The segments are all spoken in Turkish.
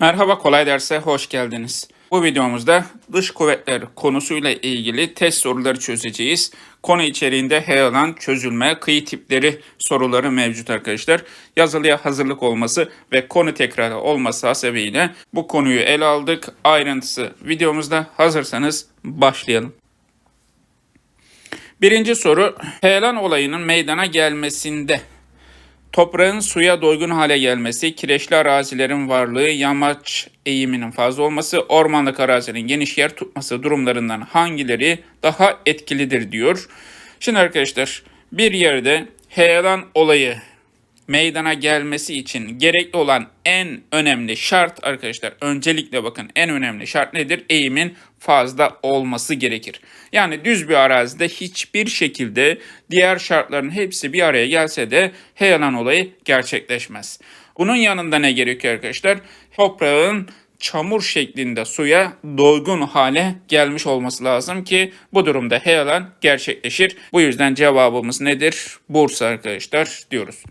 Merhaba kolay derse hoş geldiniz. Bu videomuzda dış kuvvetler konusuyla ilgili test soruları çözeceğiz. Konu içeriğinde heyelan, çözülme, kıyı tipleri soruları mevcut arkadaşlar. Yazılıya hazırlık olması ve konu tekrarı olması hasebiyle bu konuyu ele aldık. Ayrıntısı videomuzda hazırsanız başlayalım. Birinci soru, heyelan olayının meydana gelmesinde Toprağın suya doygun hale gelmesi, kireçli arazilerin varlığı, yamaç eğiminin fazla olması, ormanlık arazinin geniş yer tutması durumlarından hangileri daha etkilidir diyor. Şimdi arkadaşlar bir yerde heyelan olayı meydana gelmesi için gerekli olan en önemli şart arkadaşlar öncelikle bakın en önemli şart nedir? Eğimin fazla olması gerekir. Yani düz bir arazide hiçbir şekilde diğer şartların hepsi bir araya gelse de heyelan olayı gerçekleşmez. Bunun yanında ne gerekiyor arkadaşlar? Toprağın çamur şeklinde suya doygun hale gelmiş olması lazım ki bu durumda heyelan gerçekleşir. Bu yüzden cevabımız nedir? Bursa arkadaşlar diyoruz.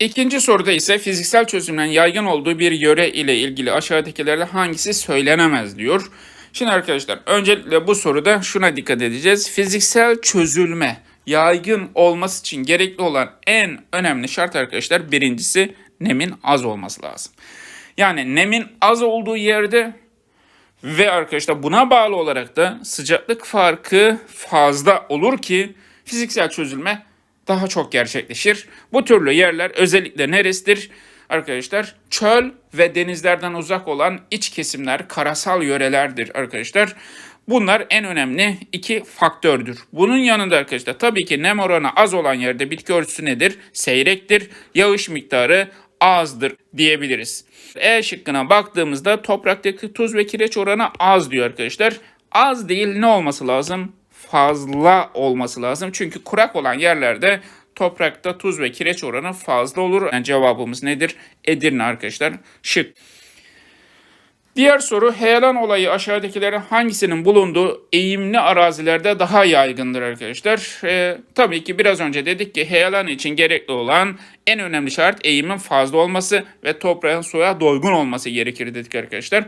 İkinci soruda ise fiziksel çözümlerin yaygın olduğu bir yöre ile ilgili aşağıdakilerde hangisi söylenemez diyor. Şimdi arkadaşlar öncelikle bu soruda şuna dikkat edeceğiz. Fiziksel çözülme yaygın olması için gerekli olan en önemli şart arkadaşlar birincisi nemin az olması lazım. Yani nemin az olduğu yerde ve arkadaşlar buna bağlı olarak da sıcaklık farkı fazla olur ki fiziksel çözülme daha çok gerçekleşir. Bu türlü yerler özellikle neresidir? Arkadaşlar çöl ve denizlerden uzak olan iç kesimler karasal yörelerdir arkadaşlar. Bunlar en önemli iki faktördür. Bunun yanında arkadaşlar tabii ki nem oranı az olan yerde bitki örtüsü nedir? Seyrektir. Yağış miktarı azdır diyebiliriz. E şıkkına baktığımızda topraktaki tuz ve kireç oranı az diyor arkadaşlar. Az değil ne olması lazım? Fazla olması lazım. Çünkü kurak olan yerlerde toprakta tuz ve kireç oranı fazla olur. Yani cevabımız nedir? Edirne arkadaşlar. Şık. Diğer soru heyelan olayı aşağıdakilerin hangisinin bulunduğu eğimli arazilerde daha yaygındır arkadaşlar. Ee, tabii ki biraz önce dedik ki heyelan için gerekli olan en önemli şart eğimin fazla olması ve toprağın suya doygun olması gerekir dedik arkadaşlar.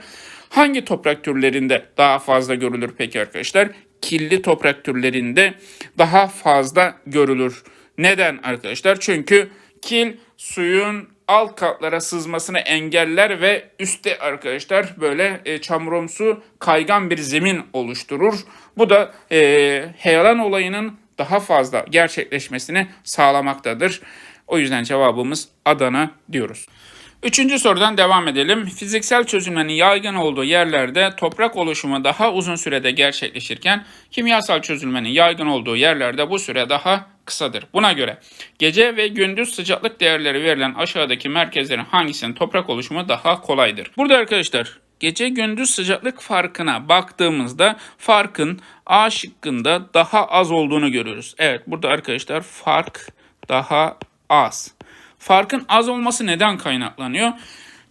Hangi toprak türlerinde daha fazla görülür peki arkadaşlar? Kirli toprak türlerinde daha fazla görülür. Neden arkadaşlar? Çünkü kil suyun alt katlara sızmasını engeller ve üstte arkadaşlar böyle e, çamurumsu kaygan bir zemin oluşturur. Bu da e, heyelan olayının daha fazla gerçekleşmesini sağlamaktadır. O yüzden cevabımız Adana diyoruz. Üçüncü sorudan devam edelim. Fiziksel çözümlerin yaygın olduğu yerlerde toprak oluşumu daha uzun sürede gerçekleşirken kimyasal çözülmenin yaygın olduğu yerlerde bu süre daha kısadır. Buna göre gece ve gündüz sıcaklık değerleri verilen aşağıdaki merkezlerin hangisinin toprak oluşumu daha kolaydır? Burada arkadaşlar gece gündüz sıcaklık farkına baktığımızda farkın A şıkkında daha az olduğunu görüyoruz. Evet burada arkadaşlar fark daha az. Farkın az olması neden kaynaklanıyor?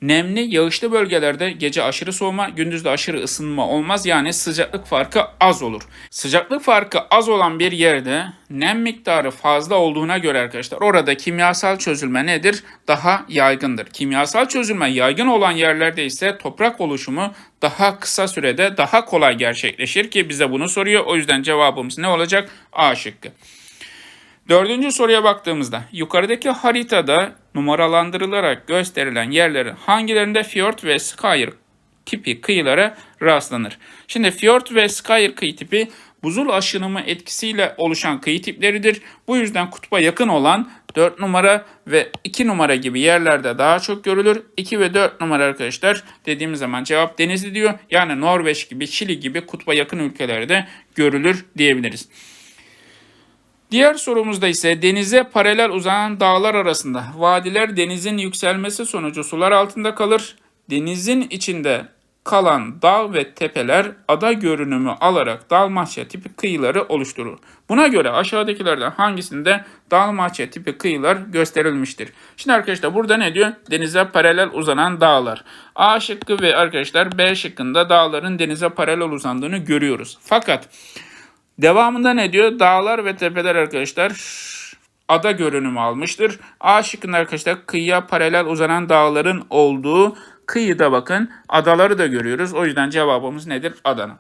Nemli, yağışlı bölgelerde gece aşırı soğuma, gündüzde aşırı ısınma olmaz. Yani sıcaklık farkı az olur. Sıcaklık farkı az olan bir yerde nem miktarı fazla olduğuna göre arkadaşlar orada kimyasal çözülme nedir? Daha yaygındır. Kimyasal çözülme yaygın olan yerlerde ise toprak oluşumu daha kısa sürede daha kolay gerçekleşir ki bize bunu soruyor. O yüzden cevabımız ne olacak? A şıkkı. Dördüncü soruya baktığımızda yukarıdaki haritada numaralandırılarak gösterilen yerlerin hangilerinde fjord ve skyr tipi kıyılara rastlanır? Şimdi fjord ve skyr kıyı tipi buzul aşınımı etkisiyle oluşan kıyı tipleridir. Bu yüzden kutba yakın olan 4 numara ve 2 numara gibi yerlerde daha çok görülür. 2 ve 4 numara arkadaşlar dediğimiz zaman cevap denizli diyor. Yani Norveç gibi, Şili gibi kutba yakın ülkelerde görülür diyebiliriz. Diğer sorumuzda ise denize paralel uzanan dağlar arasında vadiler denizin yükselmesi sonucu sular altında kalır. Denizin içinde kalan dağ ve tepeler ada görünümü alarak Dalmaçya tipi kıyıları oluşturur. Buna göre aşağıdakilerden hangisinde Dalmaçya tipi kıyılar gösterilmiştir? Şimdi arkadaşlar burada ne diyor? Denize paralel uzanan dağlar. A şıkkı ve arkadaşlar B şıkkında dağların denize paralel uzandığını görüyoruz. Fakat Devamında ne diyor? Dağlar ve tepeler arkadaşlar ada görünümü almıştır. A şıkkında arkadaşlar kıyıya paralel uzanan dağların olduğu kıyıda bakın adaları da görüyoruz. O yüzden cevabımız nedir? Adana.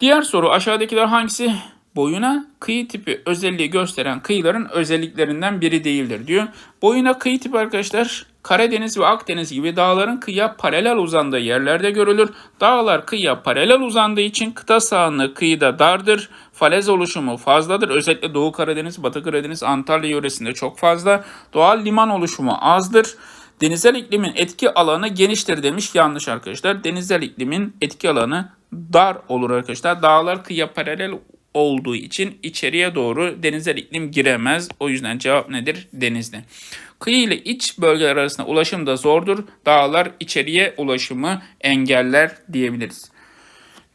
Diğer soru aşağıdakiler hangisi boyuna kıyı tipi özelliği gösteren kıyıların özelliklerinden biri değildir diyor. Boyuna kıyı tipi arkadaşlar Karadeniz ve Akdeniz gibi dağların kıyıya paralel uzandığı yerlerde görülür. Dağlar kıyıya paralel uzandığı için kıta sahanlığı kıyıda dardır. Falez oluşumu fazladır. Özellikle Doğu Karadeniz, Batı Karadeniz, Antalya yöresinde çok fazla. Doğal liman oluşumu azdır. Denizel iklimin etki alanı geniştir demiş. Yanlış arkadaşlar. Denizel iklimin etki alanı dar olur arkadaşlar. Dağlar kıyıya paralel olduğu için içeriye doğru denizel iklim giremez. O yüzden cevap nedir? Denizli. Kıyı ile iç bölgeler arasında ulaşım da zordur. Dağlar içeriye ulaşımı engeller diyebiliriz.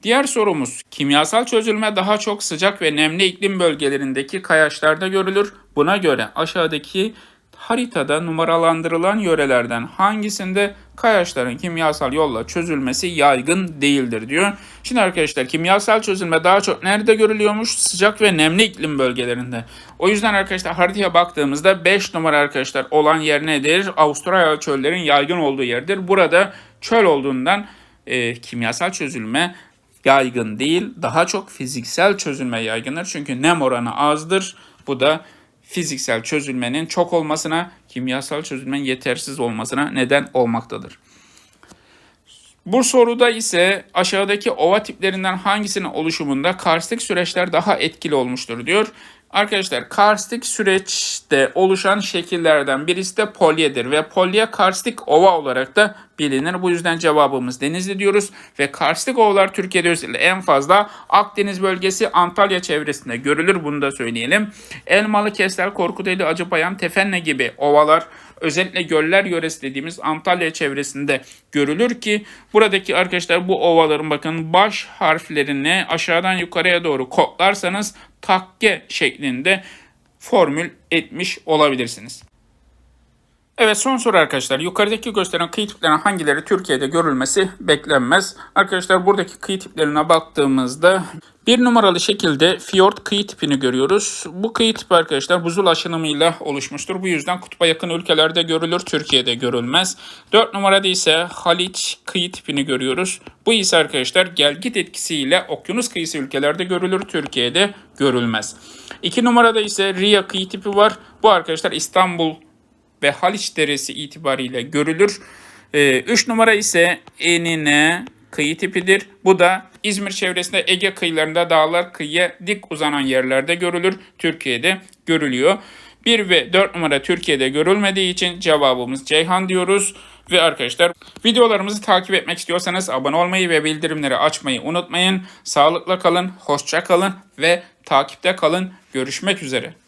Diğer sorumuz kimyasal çözülme daha çok sıcak ve nemli iklim bölgelerindeki kayaçlarda görülür. Buna göre aşağıdaki haritada numaralandırılan yörelerden hangisinde kayaçların kimyasal yolla çözülmesi yaygın değildir diyor. Şimdi arkadaşlar kimyasal çözülme daha çok nerede görülüyormuş? Sıcak ve nemli iklim bölgelerinde. O yüzden arkadaşlar haritaya baktığımızda 5 numara arkadaşlar olan yer nedir? Avustralya çöllerin yaygın olduğu yerdir. Burada çöl olduğundan e, kimyasal çözülme yaygın değil. Daha çok fiziksel çözülme yaygındır. Çünkü nem oranı azdır. Bu da fiziksel çözülmenin çok olmasına, kimyasal çözülmenin yetersiz olmasına neden olmaktadır. Bu soruda ise aşağıdaki ova tiplerinden hangisinin oluşumunda karstik süreçler daha etkili olmuştur diyor. Arkadaşlar karstik süreçte oluşan şekillerden birisi de polyedir ve polye karstik ova olarak da bilinir. Bu yüzden cevabımız Denizli diyoruz ve karstik ovalar Türkiye'de özellikle en fazla Akdeniz bölgesi Antalya çevresinde görülür. Bunu da söyleyelim. Elmalı, Kestel, Korkuteli, Acıpayam, Tefenne gibi ovalar özellikle göller yöresi dediğimiz Antalya çevresinde görülür ki buradaki arkadaşlar bu ovaların bakın baş harflerini aşağıdan yukarıya doğru kodlarsanız takke şeklinde formül etmiş olabilirsiniz. Evet son soru arkadaşlar. Yukarıdaki gösteren kıyı tiplerinin hangileri Türkiye'de görülmesi beklenmez. Arkadaşlar buradaki kıyı tiplerine baktığımızda bir numaralı şekilde fiyort kıyı tipini görüyoruz. Bu kıyı tipi arkadaşlar buzul aşınımıyla oluşmuştur. Bu yüzden kutba yakın ülkelerde görülür, Türkiye'de görülmez. 4 numarada ise Haliç kıyı tipini görüyoruz. Bu ise arkadaşlar gelgit etkisiyle okyanus kıyısı ülkelerde görülür, Türkiye'de görülmez. 2 numarada ise Riya kıyı tipi var. Bu arkadaşlar İstanbul ve Haliç Deresi itibariyle görülür. 3 numara ise Enine kıyı tipidir. Bu da İzmir çevresinde Ege kıyılarında dağlar kıyıya dik uzanan yerlerde görülür. Türkiye'de görülüyor. 1 ve 4 numara Türkiye'de görülmediği için cevabımız Ceyhan diyoruz. Ve arkadaşlar videolarımızı takip etmek istiyorsanız abone olmayı ve bildirimleri açmayı unutmayın. Sağlıkla kalın, hoşça kalın ve takipte kalın. Görüşmek üzere.